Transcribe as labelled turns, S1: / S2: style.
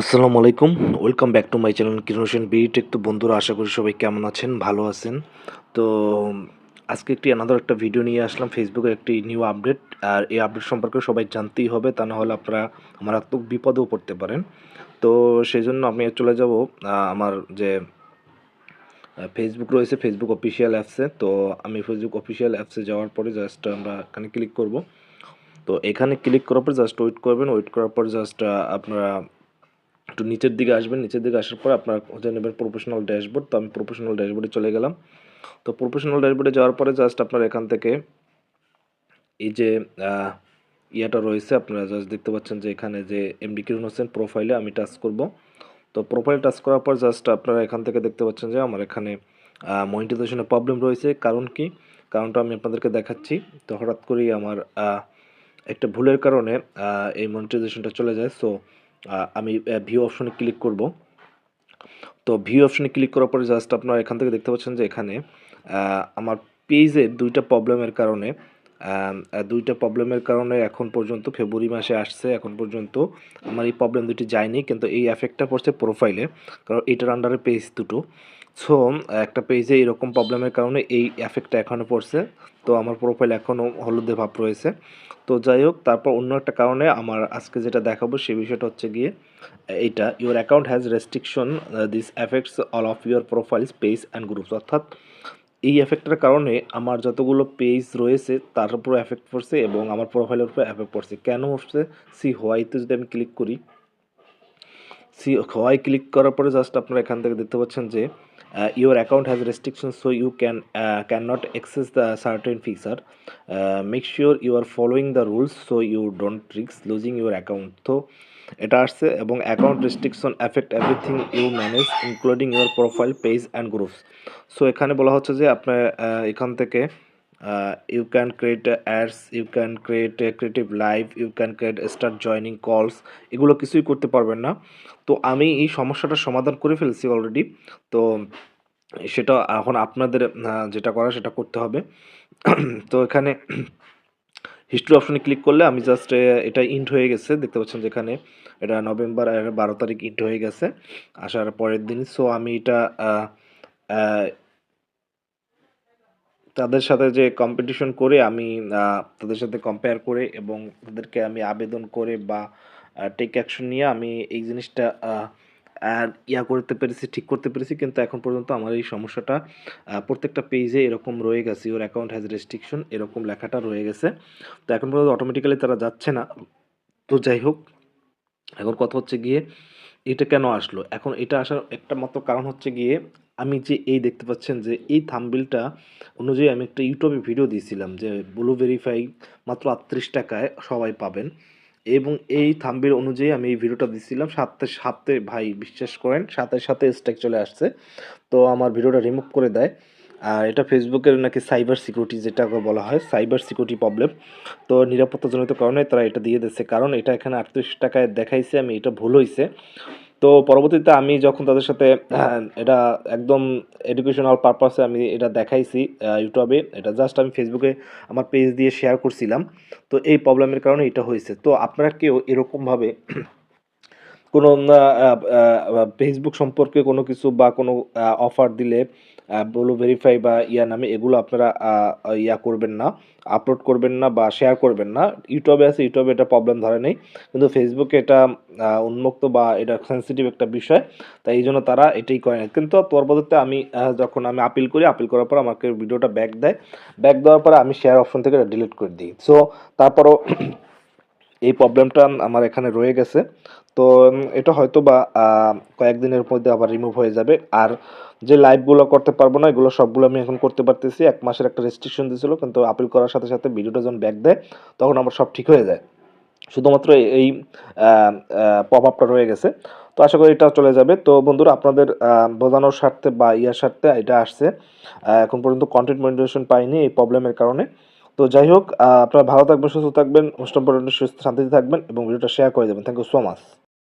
S1: আসসালামু আলাইকুম। Welcome back to my channel Kiran Hossain B Tech তো বন্ধুরা, আশা করি সবাই কেমন আছেন? ভালো আছেন? তো, আজকে একটি আনাদার একটা ভিডিও নিয়ে আসলাম। ফেসবুকে একটি নিউ আপডেট আর এই আপডেট সম্পর্কে সবাই জানতেই হবে, তা না হলে আপনারা মারাত্মক বিপদেও পড়তে পারেন। তো সেই জন্য আমি চলে যাব আমার যে ফেসবুক রয়েছে ফেসবুক অফিসিয়াল অ্যাপসে তো, আমি ফেসবুক অফিসিয়াল অ্যাপসে যাওয়ার পরে জাস্ট আমরা এখানে ক্লিক করব। তো, এখানে ক্লিক করার পর জাস্ট ওয়েট করবেন। ওয়েট করার পর জাস্ট আপনারা একটু নিচের দিকে আসবেন, নিচের দিকে আসার পর আপনার হচ্ছে নেবেন প্রফেশনাল ড্যাশবোর্ড তো আমি প্রফেশনাল ড্যাশবোর্ডে চলে গেলাম। তো প্রফেশনাল ড্যাশবোর্ডে যাওয়ার পরে জাস্ট আপনার এখান থেকে এই যে ইয়াটা রয়েছে, আপনারা জাস্ট দেখতে পাচ্ছেন যে এখানে যে এমডি কিরণ হোসেন প্রোফাইলে আমি টাচ করব। তো প্রোফাইল টাচ করার পর জাস্ট আপনারা এখান থেকে দেখতে পাচ্ছেন যে আমার এখানে মনিটাইজেশনের প্রবলেম রয়েছে। কারণ কি? কারণটা আমি আপনাদেরকে দেখাচ্ছি। তো হঠাৎ করেই আমার একটা ভুলের কারণে এই মনিটাইজেশনটা চলে যায়। সো আমি ভিউ অপশনে ক্লিক করব। তো ভিউ অপশনে ক্লিক করার পরে জাস্ট আপনারা এখান থেকে দেখতে পাচ্ছেন যে এখানে আমার পেজের দুইটা প্রবলেমের কারণে দুইটা প্রবলেমের কারণে এখন পর্যন্ত ফেব্রুয়ারি মাসে আসছে, এখন পর্যন্ত আমার এই প্রবলেম দুটি যায়নি, কিন্তু এই এফেক্টটা পড়ছে প্রোফাইলে কারণ এটার আন্ডারে পেজ দুটো। সো একটা পেজে এরকম প্রবলেমের কারণে এই এফেক্টটা এখনও পড়ছে। তো আমার প্রোফাইল এখনও হলুদে ভাব রয়েছে। তো যাই হোক, তারপর অন্য একটা কারণে আমার আজকে যেটা দেখাবো সেই বিষয়টা হচ্ছে গিয়ে, এইটা your account has restriction this effects all of your profiles page and groups অর্থাৎ এই এফেক্টের কারণে আমার যতগুলো পেজ রয়েছে, তার উপর এফেক্ট পড়ছে এবং আমার প্রোফাইলের উপরে এফেক্ট পড়ছে। কেন হচ্ছে সি হোয়াইতে যদি আমি ক্লিক করি সি হোয়াই ক্লিক করার পরে জাস্ট আপনারা এখান থেকে দেখতে পাচ্ছেন যে your account has restriction so you can can not access the certain feature make sure you are following the rules so you don't রিক্স লুজিং ইউর অ্যাকাউন্ট তো এটা আসছে এবং account restriction effect everything you manage including your profile page and groups so এখানে বলা হচ্ছে যে আপনার এখান থেকে you can create ads you can create creative live you can create start joining calls এগুলো কিছুই করতে পারবেন না। তো আমি এই সমস্যাটার সমাধান করে ফেলছি অলরেডি তো সেটা এখন আপনাদের যেটা করা সেটা করতে হবে। তো এখানে হিস্ট্রি অপশনে ক্লিক করলে আমি জাস্ট এটা ইন্ট হয়ে গেছে। দেখতে পাচ্ছেন যেখানে এটা নভেম্বর বারো তারিখ ইন্ট হয়ে গেছে। আসার পরের দিন। সো আমি এটা তাদের সাথে যে কম্পিটিশন করে আমি তাদের সাথে কম্পেয়ার করে এবং তাদেরকে আমি আবেদন করে বা টেক অ্যাকশন নিয়ে আমি এই জিনিসটা ইয়া করতে পেরেছি, ঠিক করতে পেরেছি। কিন্তু এখন পর্যন্ত আমার এই সমস্যাটা প্রত্যেকটা পেজে এরকম রয়ে গেছে। ওর অ্যাকাউন্ট হ্যাজ রেস্ট্রিকশন এরকম লেখাটা রয়ে গেছে। তো এখন পর্যন্ত অটোমেটিক্যালি তারা যাচ্ছে না। তো যাই হোক, এখন কথা হচ্ছে গিয়ে, এটা কেন আসলো? এখন এটা আসার একটা মাত্র কারণ হচ্ছে গিয়ে আমি যে এই দেখতে পাচ্ছেন যে এই থাম্বিলটা অনুযায়ী আমি একটা ইউটিউবে ভিডিও দিয়েছিলাম যে ব্লু ভেরিফাই মাত্র আটত্রিশ টাকায় সবাই পাবেন। এবং এই থাম্বিল অনুযায়ী আমি এই ভিডিওটা দিয়েছিলাম। সাথে সাথে ভাই বিশ্বাস করেন, সাথে সাথে স্ট্রাইক চলে আসছে। তো আমার ভিডিওটা রিমুভ করে দেয়। আর এটা ফেসবুকের নাকি সাইবার সিকিউরিটি যেটা বলা হয় সাইবার সিকিউরিটি প্রবলেম তো নিরাপত্তাজনিত কারণে তারা এটা দিয়ে দিচ্ছে কারণ এটা এখানে আটত্রিশ টাকায় দেখাইছে, আমি এটা ভুল হয়েছে তো পরবর্তীতে আমি যখন তাদের সাথে আহ, এটা একদম এডুকেশনাল পারপাসে আমি এটা দেখাইছি ইউটিউবে এটা জাস্ট আমি ফেসবুকে আমার পেজ দিয়ে শেয়ার করছিলাম। তো এই প্রবলেমের কারণে এটা হয়েছে। তো আপনারা কেউ এরকমভাবে কোনো ফেসবুক সম্পর্কে কোনো কিছু বা কোনো অফার দিলে বলো ভেরিফাই বা ইয়া নামে এগুলো আপনারা ইয়া করবেন না আপলোড করবেন না বা শেয়ার করবেন না। ইউটিউবে আছে, ইউটিউবে এটা প্রবলেম ধরে নেই। কিন্তু ফেসবুকে এটা উন্মুক্ত বা এটা সেন্সিটিভ একটা বিষয়, তাই এই জন্য তারা এটাই করে না। কিন্তু পরবর্তীতে আমি যখন আমি আপিল করি আপিল করার পর আমাকে ভিডিওটা ব্যাক দেয়। ব্যাক দেওয়ার পরে আমি শেয়ার অপশন থেকে ডিলিট করে দিই। সো তারপরও এই প্রবলেমটা আমার এখানে রয়ে গেছে। তো এটা হয়তো বা কয়েকদিনের মধ্যে আবার রিমুভ হয়ে যাবে। আর যে লাইভগুলো করতে পারব না, এগুলো সবগুলো আমি এখন করতে পারতেছি। এক মাসের একটা রেস্ট্রিকশন দিয়েছিল কিন্তু আপিল করার সাথে সাথে ভিডিওটা যখন ব্যাক দেয়, তখন আমার সব ঠিক হয়ে যায়। শুধুমাত্র এই- পপ আপটা রয়ে গেছে। তো আশা করি এটা চলে যাবে। তো বন্ধুরা, আপনাদের বোঝানোর স্বার্থে বা ইয়ার স্বার্থে এটা আসছে। এখন পর্যন্ত কন্টেন্ট মনিটাইজেশন পাইনি এই প্রবলেমের কারণে। তো যাই হোক আপনারা ভালো থাকবেন, সুস্থ থাকবেন অষ্টম পর্যন্ত সুস্থ শান্তিতে থাকবেন এবং ভিডিওটা শেয়ার করে দেবেন। Thank you so much